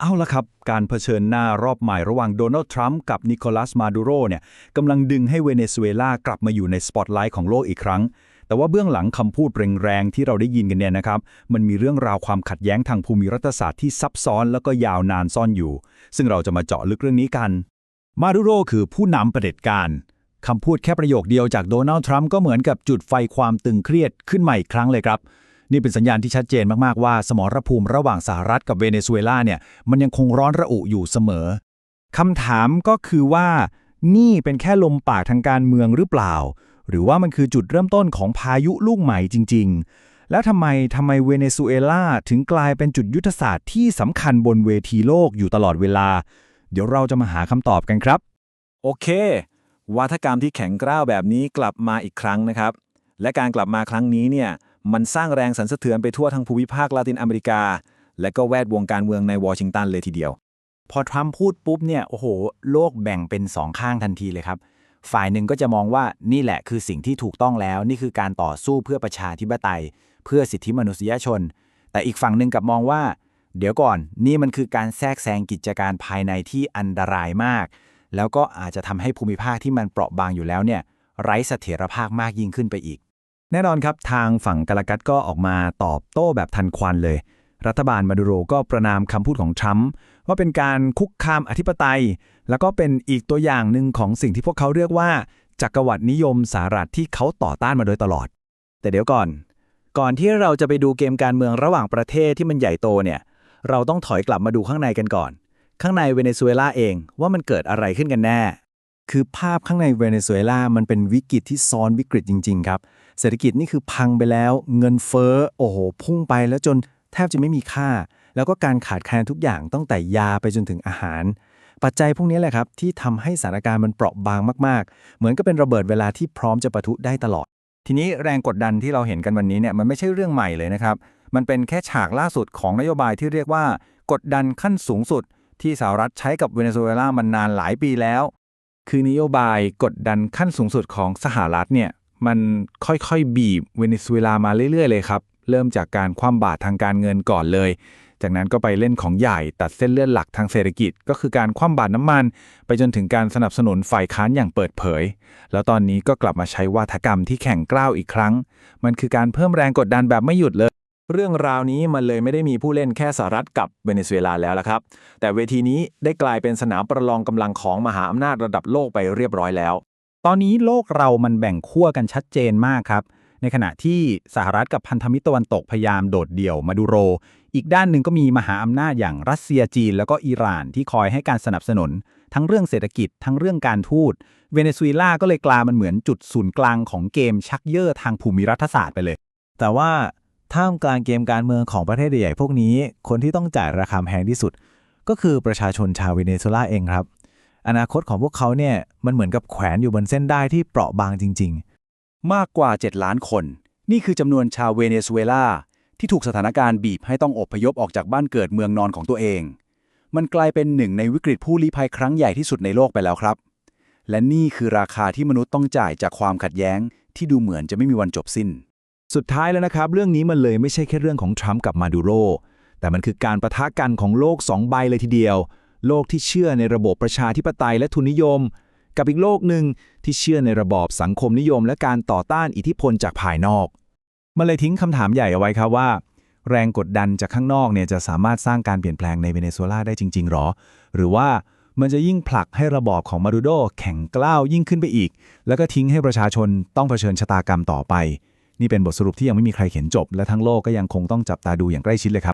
เอาละครับ การเผชิญหน้ารอบใหม่ระหว่างโดนัลด์ทรัมป์กับนิโคลัสมาดูโรเนี่ยกำลังดึงให้เวเนซุเอลากลับมาอยู่ในสปอตไลท์ของโลกอีกครั้ง แต่ว่าเบื้องหลังคำพูดแรงๆที่เราได้ยินกันเนี่ยนะครับ มันมีเรื่องราวความขัดแย้งทางภูมิรัฐศาสตร์ที่ซับซ้อนแล้วก็ยาวนานซ่อนอยู่ ซึ่งเราจะมาเจาะลึกเรื่องนี้กัน มาดูโรคือผู้นำเผด็จการคำพูดแค่ประโยคเดียวจากโดนัลด์ทรัมป์ก็เหมือนกับจุดไฟความตึงเครียดขึ้นใหม่อีกครั้งเลยครับ นี่เป็นสัญญาณที่ชัดเจนมาก ๆ ว่าสมรภูมิระหว่างสหรัฐกับเวเนซุเอลาเนี่ยมันยังคงร้อนระอุอยู่เสมอคำถามก็คือว่า นี่เป็นแค่ลมปากทางการเมืองหรือเปล่า หรือว่ามันคือจุดเริ่มต้นของพายุลูกใหม่จริง ๆ แล้วทำไมทำไมเวเนซุเอลาถึงกลายเป็นจุดยุทธศาสตร์ที่สำคัญบนเวทีโลกอยู่ตลอดเวลา เดี๋ยวเราจะมาหาคำตอบกันครับ โอเค วัฒกรรมที่แข็งกร้าวแบบนี้กลับมาอีกครั้งนะครับ และการกลับมาครั้งนี้เนี่ย มันสร้างแรงสั่นสะเทือนไปทั่วทั้งภูมิภาคลาตินอเมริกา และก็แวดวงการเมืองในวอชิงตันเลยทีเดียว พอทรัมป์พูดปุ๊บเนี่ยโอ้โห โลกแบ่งเป็นสองข้างทันทีเลยครับ ฝ่ายหนึ่งก็จะมองว่านี่แหละคือสิ่งที่ถูกต้องแล้ว นี่คือการต่อสู้เพื่อประชาธิปไตย เพื่อสิทธิมนุษยชน แต่อีกฝั่งหนึ่งกับมองว่า เดี๋ยวก่อนนี่มันคือการแทรกแซงกิจการภายในที่อันตรายมาก แล้วก็อาจจะทำให้ภูมิภาคที่มันเปราะบางอยู่แล้วเนี่ยไร้เสถียรภาพมากยิ่งขึ้นไปอีก แน่นอนครับทางฝั่งกาลกัตก็ออกมาตอบโต้แบบทันควันเลย รัฐบาลมาดูโรก็ประนามคำพูดของทรัมป์ว่าเป็นการคุกคามอธิปไตย แล้วก็เป็นอีกตัวอย่างหนึ่งของสิ่งที่พวกเขาเรียกว่าจักรวรรดินิยมสหรัฐที่เขาต่อต้านมาโดยตลอด แต่เดี๋ยวก่อน ก่อนที่เราจะไปดูเกมการเมืองระหว่างประเทศที่มันใหญ่โตเนี่ย เราต้องถอยกลับมาดูข้างในกันก่อน ข้างในเวเนซุเอลาเองว่ามันเกิดอะไรขึ้นกันแน่ คือภาพข้างในเวเนซุเอลา มันเป็นวิกฤตที่ซ้อนวิกฤตจริง ๆ ครับ เศรษฐกิจนี่คือพังไปแล้ว เงินเฟ้อ โอ้โห พุ่งไปแล้วจนแทบจะไม่มีค่า แล้วก็การขาดแคลนทุกอย่างตั้งแต่ยาไปจนถึงอาหาร ปัจจัยพวกนี้แหละครับ ที่ทำให้สถานการณ์มันเปราะบางมาก ๆ เหมือนกับเป็นระเบิดเวลาที่พร้อมจะปะทุได้ตลอด ทีนี้แรงกดดันที่เราเห็นกันวันนี้เนี่ยมันไม่ใช่เรื่องใหม่เลยนะครับ มันเป็นแค่ฉากล่าสุดของนโยบายที่เรียกว่ากดดันขั้นสูงสุด ที่สหรัฐใช้กับเวเนซุเอลามานานหลายปีแล้ว คือนโยบายกดดันขั้นสูงสุดของสหรัฐเนี่ยมันค่อยๆ บีบเวเนซุเอลามาเรื่อยๆเลยครับ เริ่มจากการคว่ำบาตรทางการเงินก่อนเลย จากนั้นก็ไปเล่นของใหญ่ตัดเส้นเลือดหลักทางเศรษฐกิจ ก็คือการคว่ำบาตรน้ำมัน ไปจนถึงการสนับสนุนฝ่ายค้านอย่างเปิดเผย แล้วตอนนี้ก็กลับมาใช้วาทกรรมที่แข็งกร้าวอีกครั้ง มันคือการเพิ่มแรงกดดันแบบไม่หยุดเลย เรื่องราวนี้มันเลยไม่ได้มีผู้เล่นแค่สหรัฐกับเวเนซุเอลาแล้วละครับ แต่เวทีนี้ได้กลายเป็นสนามประลองกำลังของมหาอำนาจระดับโลกไปเรียบร้อยแล้ว ตอนนี้โลกเรามันแบ่งขั้วกันชัดเจนมากครับ ในขณะที่สหรัฐกับพันธมิตรตะวันตกพยายามโดดเดี่ยวมาดูโร อีกด้านหนึ่งก็มีมหาอำนาจอย่างรัสเซียจีน แล้วก็อิหร่านที่คอยให้การสนับสนุน ทั้งเรื่องเศรษฐกิจทั้งเรื่องการทูตเวเนซุเอลาก็เลยกลายมันเหมือนจุดศูนย์กลางของเกมชักเย่อทางภูมิรัฐศาสตร์ไปเลย แต่ว่า ท่ามกลางเกมการเมืองของประเทศใหญ่ๆพวกนี้ คนที่ต้องจ่ายราคาแพงที่สุด ก็คือประชาชนชาวเวเนซุเอลาเองครับ อนาคตของพวกเขาเนี่ยมันเหมือนกับแขวนอยู่บนเส้นได้ที่เปราะบางจริง ๆ มากกว่า 7 ล้านคน นี่คือจำนวนชาวเวเนซุเอลาที่ถูกสถานการณ์บีบให้ต้องอพยพออกจากบ้านเกิดเมืองนอนของตัวเอง มันกลายเป็นหนึ่งในวิกฤตผู้ลี้ภัยครั้งใหญ่ที่สุดในโลกไปแล้วครับ และนี่คือราคาที่มนุษย์ต้องจ่ายจากความขัดแย้งที่ดูเหมือนจะไม่มีวันจบสิ้น สุดท้ายแล้วนะครับ เรื่องนี้มันเลยไม่ใช่แค่เรื่องของทรัมป์กับมาดูโรแต่มันคือการประทะกันของโลกสองใบเลยทีเดียว โลกที่เชื่อในระบบประชาธิปไตยและทุนนิยม กับอีกโลกหนึ่งที่เชื่อในระบอบสังคมนิยม และการต่อต้านอิทธิพลจากภายนอกมันเลยทิ้งคำถามใหญ่เอาไว้ครับว่า แรงกดดันจากข้างนอกเนี่ยจะสามารถสร้างการเปลี่ยนแปลงในเวเนซุเอลาได้จริง ๆหรอ หรือว่ามันจะยิ่งผลักให้ระบอบของมาดูโดแข็งกล้าวยิ่งขึ้นไปอีก แล้วก็ทิ้งให้ประชาชนต้องเผชิญชะตากรรมต่อไป นี่เป็นบทสรุปที่ยังไม่มีใครเขียนจบ และทั้งโลกก็ยังคงต้องจับตาดูอย่างใกล้ชิดเลยครับ